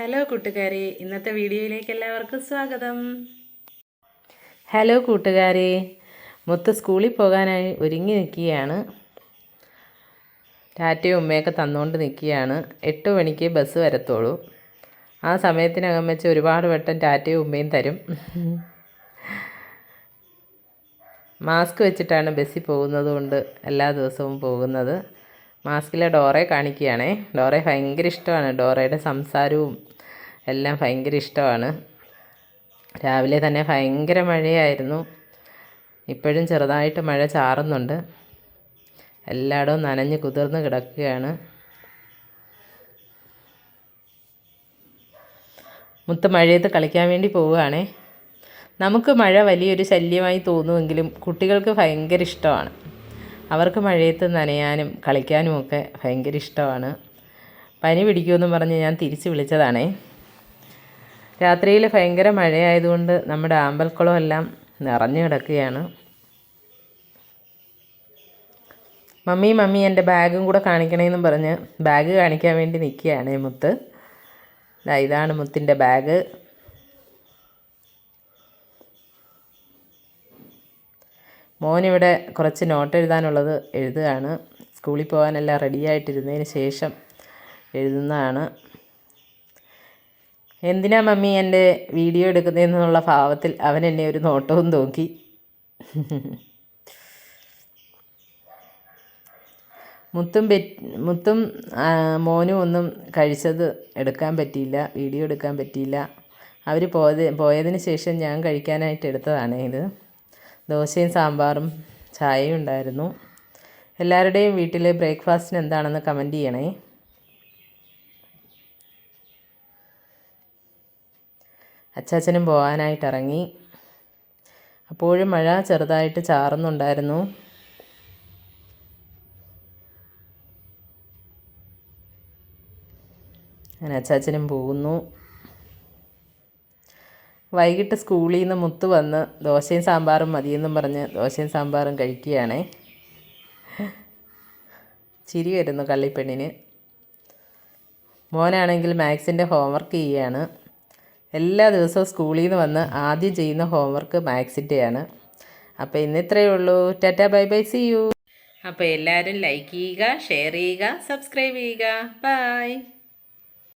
Hello കൂട്ടുകാരെ ഇന്നത്തെ വീഡിയോയിലേക്ക് എല്ലാവർക്കും സ്വാഗതം. ഹലോ കൂട്ടുകാരെ മുത്ത് സ്കൂളിൽ പോകാനായി ഒരുങ്ങി നിൽക്കുകയാണ്. ടാറ്റയും ഉമ്മയൊക്കെ തന്നുകൊണ്ട് നിൽക്കുകയാണ്. എട്ട് മണിക്ക് ബസ് വരത്തോളൂ ആ സമയത്തിനകം വെച്ച് ഒരുപാട് വട്ടം ടാറ്റയും ഉമ്മയും തരും. മാസ്ക് വെച്ചിട്ടാണ് ബസ്സിൽ പോകുന്നത് കൊണ്ട് എല്ലാ ദിവസവും പോകുന്നത്. മാസ്കിലെ ഡോറയെ കാണിക്കുകയാണേ. ഡോറയെ ഭയങ്കര ഇഷ്ടമാണ്. ഡോറയുടെ സംസാരവും എല്ലാം ഭയങ്കര ഇഷ്ടമാണ്. രാവിലെ തന്നെ ഭയങ്കര മഴയായിരുന്നു. ഇപ്പോഴും ചെറുതായിട്ട് മഴ ചാറുന്നുണ്ട്. എല്ലായിടവും നനഞ്ഞ് കുതിർന്ന് കിടക്കുകയാണ്. മുത്ത് മഴയത്ത് കളിക്കാൻ വേണ്ടി പോവുകയാണേ. നമുക്ക് മഴ വലിയൊരു ശല്യമായി തോന്നുമെങ്കിലും കുട്ടികൾക്ക് ഭയങ്കര ഇഷ്ടമാണ്. അവർക്ക് മഴയത്ത് നനയാനും കളിക്കാനും ഒക്കെ ഭയങ്കര ഇഷ്ടമാണ്. പനി പിടിക്കുമെന്ന് പറഞ്ഞ് ഞാൻ തിരിച്ച് വിളിച്ചതാണേ. രാത്രിയിൽ ഭയങ്കര മഴയായതുകൊണ്ട് നമ്മുടെ ആമ്പൽക്കുളം എല്ലാം നിറഞ്ഞു കിടക്കുകയാണ്. മമ്മി മമ്മി എന്റെ ബാഗും കൂടെ കാണിക്കണമെന്നും പറഞ്ഞ് ബാഗ് കാണിക്കാൻ വേണ്ടി നിൽക്കുകയാണ് മുത്ത്. ഇതാണ് മുത്തിന്റെ ബാഗ്. മോനിവിടെ കുറച്ച് നോട്ട് എഴുതാനുള്ളത് എഴുതുകയാണ്. സ്കൂളിൽ പോകാനെല്ലാം റെഡിയായിട്ടിരുന്നതിന് ശേഷം എഴുതുന്നതാണ്. എന്തിനാ മമ്മി എന്റെ വീഡിയോ എടുക്കുന്നതെന്നുള്ള ഭാവത്തിൽ അവൻ എന്നെ ഒരു നോട്ടവും നോക്കി. മുത്തും പെ മുത്തും മോനും ഒന്നും കഴിച്ചത് എടുക്കാൻ പറ്റിയില്ല വീഡിയോ എടുക്കാൻ പറ്റിയില്ല. അവർ പോയത് പോയതിന് ശേഷം ഞാൻ കഴിക്കാനായിട്ട് എടുത്തതാണ് ഇത്. ദോശയും സാമ്പാറും ചായയും ഉണ്ടായിരുന്നു. എല്ലാവരുടെയും വീട്ടിലെ ബ്രേക്ക്ഫാസ്റ്റിന് എന്താണെന്ന് കമന്റ് ചെയ്യണേ. അച്ചാച്ചനും പോകാനായിട്ട് ഇറങ്ങി. അപ്പോഴും മഴ ചെറുതായിട്ട് ചാറുന്നുണ്ടായിരുന്നു. ഞാൻ അച്ചാച്ചനും പോകുന്നു. വൈകിട്ട് സ്കൂളിൽ നിന്ന് മുത്ത് വന്ന് ദോശയും സാമ്പാറും മതിയെന്നും പറഞ്ഞ് ദോശയും സാമ്പാറും കഴിക്കുകയാണ്. ചിരി വരുന്നു കള്ളിപ്പെണ്ണിന്. മോനാണെങ്കിൽ മാത്സിന്റെ ഹോംവർക്ക് ചെയ്യുകയാണ് എല്ലാ ദിവസവും സ്കൂളിൽ നിന്ന് വന്ന് ആദ്യം ചെയ്യുന്ന ഹോംവർക്ക് മാത്സിന്റെയാണ്. അപ്പോൾ ഇന്ന് ഇത്രയേ ഉള്ളൂ. Tata bye bye see you. അപ്പോൾ എല്ലാവരും ലൈക്ക് ചെയ്യുക ഷെയർ ചെയ്യുക സബ്സ്ക്രൈബ് ചെയ്യുക. ബൈ.